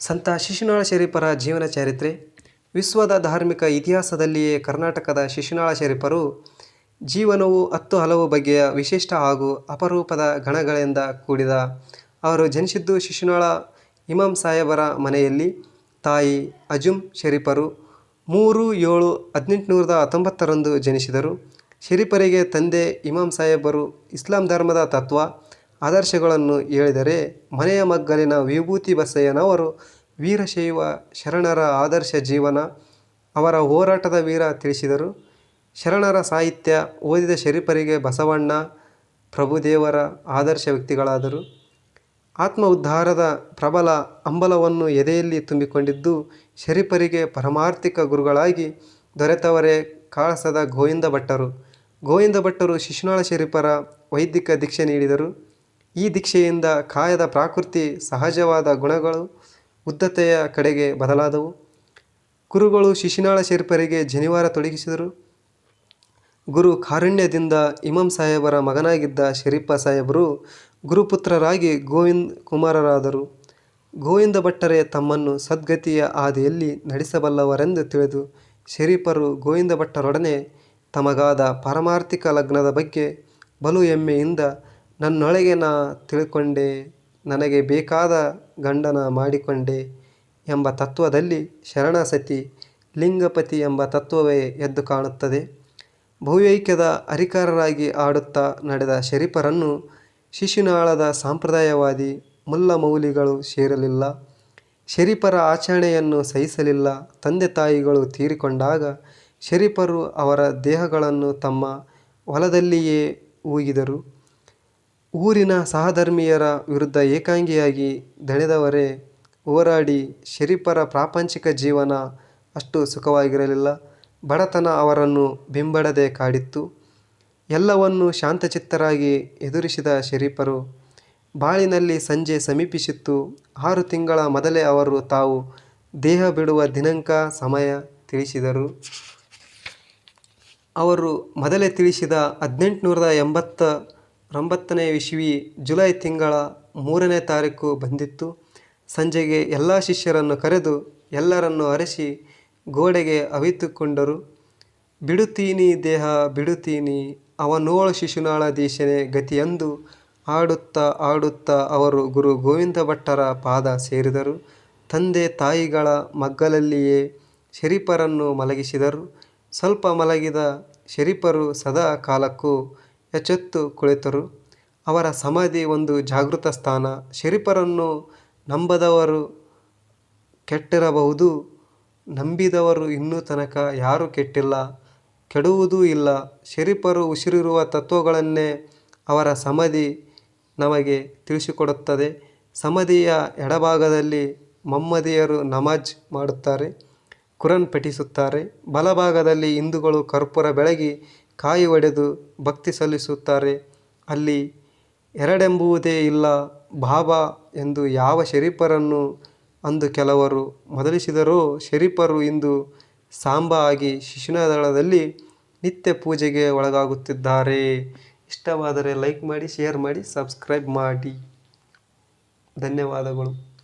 ಸಂತ ಶಿಶುನಾಳ ಶರೀಫರ ಜೀವನ ಚರಿತ್ರೆ. ವಿಶ್ವದ ಧಾರ್ಮಿಕ ಇತಿಹಾಸದಲ್ಲಿಯೇ ಕರ್ನಾಟಕದ ಶಿಶುನಾಳ ಶರೀಫರು ಜೀವನವು ಹತ್ತು ಹಲವು ಬಗೆಯ ವಿಶಿಷ್ಟ ಹಾಗೂ ಅಪರೂಪದ ಗಣಗಳಿಂದ ಕೂಡಿದ. ಅವರು ಜನಿಸಿದ್ದು ಶಿಶುನಾಳ ಇಮಾಮ್ ಸಾಹೇಬರ ಮನೆಯಲ್ಲಿ. ತಾಯಿ ಅಜುಮ್ ಶರೀಫರು ಮೂರು ಏಳು ಹದಿನೆಂಟುನೂರದ ಹತ್ತೊಂಬತ್ತರಂದು ಜನಿಸಿದರು. ಶರೀಫರಿಗೆ ತಂದೆ ಇಮಾಮ್ ಸಾಹೇಬರು ಇಸ್ಲಾಂ ಧರ್ಮದ ತತ್ವ ಆದರ್ಶಗಳನ್ನು ಹೇಳಿದರೆ ಮನೆಯ ಮಗ್ಗಲಿನ ವಿಭೂತಿ ಬಸಯ್ಯನವರು ವೀರಶೈವ ಶರಣರ ಆದರ್ಶ ಜೀವನ, ಅವರ ಹೋರಾಟದ ವೀರ ತಿಳಿಸಿದರು. ಶರಣರ ಸಾಹಿತ್ಯ ಓದಿದ ಶರೀಫರಿಗೆ ಬಸವಣ್ಣ ಪ್ರಭುದೇವರ ಆದರ್ಶ ವ್ಯಕ್ತಿಗಳಾದರು. ಆತ್ಮ ಉದ್ಧಾರದ ಪ್ರಬಲ ಅಂಬಲವನ್ನು ಎದೆಯಲ್ಲಿ ತುಂಬಿಕೊಂಡಿದ್ದು ಶರೀಫರಿಗೆ ಪರಮಾರ್ಥಿಕ ಗುರುಗಳಾಗಿ ದೊರೆತವರೇ ಕಾಳಸದ ಗೋವಿಂದ ಭಟ್ಟರು ಗೋವಿಂದ ಭಟ್ಟರು ಶಿಶುನಾಳ ಶರೀಫರ ವೈದಿಕ ದೀಕ್ಷೆ ನೀಡಿದರು. ಈ ದೀಕ್ಷೆಯಿಂದ ಕಾಯದ ಪ್ರಾಕೃತಿ ಸಹಜವಾದ ಗುಣಗಳು ಉದ್ದತೆಯ ಕಡೆಗೆ ಬದಲಾದವು. ಗುರುಗಳು ಶಿಶಿನಾಳ ಶೇರ್ಪರಿಗೆ ಜನಿವಾರ ತೊಡಗಿಸಿದರು. ಗುರು ಕಾರುಣ್ಯದಿಂದ ಇಮಾಂ ಸಾಹೇಬರ ಮಗನಾಗಿದ್ದ ಶರೀಫ ಸಾಹೇಬರು ಗುರುಪುತ್ರರಾಗಿ ಗೋವಿಂದ್ ಕುಮಾರರಾದರು. ಗೋವಿಂದ ಭಟ್ಟರೇ ತಮ್ಮನ್ನು ಸದ್ಗತಿಯ ಹಾದಿಯಲ್ಲಿ ನಡೆಸಬಲ್ಲವರೆಂದು ತಿಳಿದು ಶರೀಫರು ಗೋವಿಂದ ಭಟ್ಟರೊಡನೆ ತಮಗಾದ ಪಾರಮಾರ್ಥಿಕ ಲಗ್ನದ ಬಗ್ಗೆ ಬಲು ಹೆಮ್ಮೆಯಿಂದ ನನ್ನೊಳಗೆ ನಾ ತಿಳ್ಕೊಂಡೆ, ನನಗೆ ಬೇಕಾದ ಗಂಡನ ಮಾಡಿಕೊಂಡೆ ಎಂಬ ತತ್ವದಲ್ಲಿ ಶರಣಸತಿ, ಲಿಂಗಪತಿ ಎಂಬ ತತ್ವವೇ ಎದ್ದು ಕಾಣುತ್ತದೆ. ಭವ್ಯೈಕ್ಯದ ಅರಿಕಾರರಾಗಿ ಆಡುತ್ತಾ ನಡೆದ ಶರೀಫರನ್ನು ಶಿಶುನಾಳದ ಸಾಂಪ್ರದಾಯವಾದಿ ಮುಲ್ಲ ಮೌಲಿಗಳು ಸೇರಲಿಲ್ಲ. ಶರೀಫರ ಆಚರಣೆಯನ್ನು ಸಹಿಸಲಿಲ್ಲ. ತಂದೆ ತಾಯಿಗಳು ತೀರಿಕೊಂಡಾಗ ಶರೀಫರು ಅವರ ದೇಹಗಳನ್ನು ತಮ್ಮ ಹೊಲದಲ್ಲಿಯೇ ಹೂಗಿದರು ಊರಿನ ಸಹಧರ್ಮಿಯರ ವಿರುದ್ಧ ಏಕಾಂಗಿಯಾಗಿ ದಣಿದವರೇ, ಹೋರಾಡಿ ಶರೀಫರ ಪ್ರಾಪಂಚಿಕ ಜೀವನ ಅಷ್ಟು ಸುಖವಾಗಿರಲಿಲ್ಲ. ಬಡತನ ಅವರನ್ನು ಬಿಂಬಡದೆ ಕಾಡಿತ್ತು. ಎಲ್ಲವನ್ನೂ ಶಾಂತಚಿತ್ತರಾಗಿ ಎದುರಿಸಿದ ಶರೀಫರು ಬಾಳಿನಲ್ಲಿ ಸಂಜೆ ಸಮೀಪಿಸಿತ್ತು. ಆರು ತಿಂಗಳ ಮೊದಲೇ ಅವರು ತಾವು ದೇಹ ಬಿಡುವ ದಿನಾಂಕ, ಸಮಯ ತಿಳಿಸಿದರು. ಅವರು ಮೊದಲೇ ತಿಳಿಸಿದ ಹದಿನೆಂಟುನೂರ ಎಂಬತ್ತರೊಂಬತ್ತನೇ ಇಸವಿ ಜುಲೈ ತಿಂಗಳ ಮೂರನೇ ತಾರೀಕು ಬಂದಿತ್ತು. ಸಂಜೆಗೆ ಎಲ್ಲ ಶಿಷ್ಯರನ್ನು ಕರೆದು ಎಲ್ಲರನ್ನು ಅರಸಿ ಗೋಡೆಗೆ ಅವಿತುಕೊಂಡರು. ಬಿಡುತ್ತೀನಿ ದೇಹ, ಬಿಡುತ್ತೀನಿ, ಅವನೋಳ ಶಿಶುನಾಳ ದೇಶನೇ ಗತಿಯಂದು ಆಡುತ್ತಾ ಆಡುತ್ತಾ ಅವರು ಗುರು ಗೋವಿಂದ ಭಟ್ಟರ ಪಾದ ಸೇರಿದರು. ತಂದೆ ತಾಯಿಗಳ ಮಗ್ಗಲಲ್ಲಿಯೇ ಶರೀಫರನ್ನು ಮಲಗಿಸಿದರು. ಸ್ವಲ್ಪ ಮಲಗಿದ ಶರೀಫರು ಸದಾ ಕಾಲಕ್ಕೂ ಎಚ್ಚೆತ್ತು ಕುಳಿತರು. ಅವರ ಸಮಾಧಿ ಒಂದು ಜಾಗೃತ ಸ್ಥಾನ. ಶರೀಫರನ್ನು ನಂಬದವರು ಕೆಟ್ಟಿರಬಹುದು. ನಂಬಿದವರು ಇನ್ನೂ ತನಕ ಯಾರೂ ಕೆಟ್ಟಿಲ್ಲ. ಕೆಡುವುದೂ ಇಲ್ಲ. ಶರೀಫರು ಉಸಿರಿರುವ ತತ್ವಗಳನ್ನೇ ಅವರ ಸಮಾಧಿ ನಮಗೆ ತಿಳಿಸಿಕೊಡುತ್ತದೆ. ಸಮಾಧಿಯ ಎಡಭಾಗದಲ್ಲಿ ಮಮ್ಮದಿಯರು ನಮಾಜ್ ಮಾಡುತ್ತಾರೆ, ಕುರನ್ ಪಠಿಸುತ್ತಾರೆ. ಬಲಭಾಗದಲ್ಲಿ ಹಿಂದೂಗಳು ಕರ್ಪೂರ ಬೆಳಗಿ ಕಾಯಿ ಒಡೆದು ಭಕ್ತಿ ಸಲ್ಲಿಸುತ್ತಾರೆ. ಅಲ್ಲಿ ಎರಡೆಂಬುವುದೇ ಇಲ್ಲ ಬಾಬಾ ಎಂದು ಯಾವ ಶರೀಫರನ್ನು ಅಂದು ಕೆಲವರು ಮೊದಲಿಸಿದರೂ ಶರೀಫರು ಇಂದು ಸಾಂಬಾ ಆಗಿ ಶಿಶುನದಳದಲ್ಲಿ ನಿತ್ಯ ಪೂಜೆಗೆ ಒಳಗಾಗುತ್ತಿದ್ದಾರೆ. ಇಷ್ಟವಾದರೆ ಲೈಕ್ ಮಾಡಿ, ಶೇರ್ ಮಾಡಿ, ಸಬ್ಸ್ಕ್ರೈಬ್ ಮಾಡಿ. ಧನ್ಯವಾದಗಳು.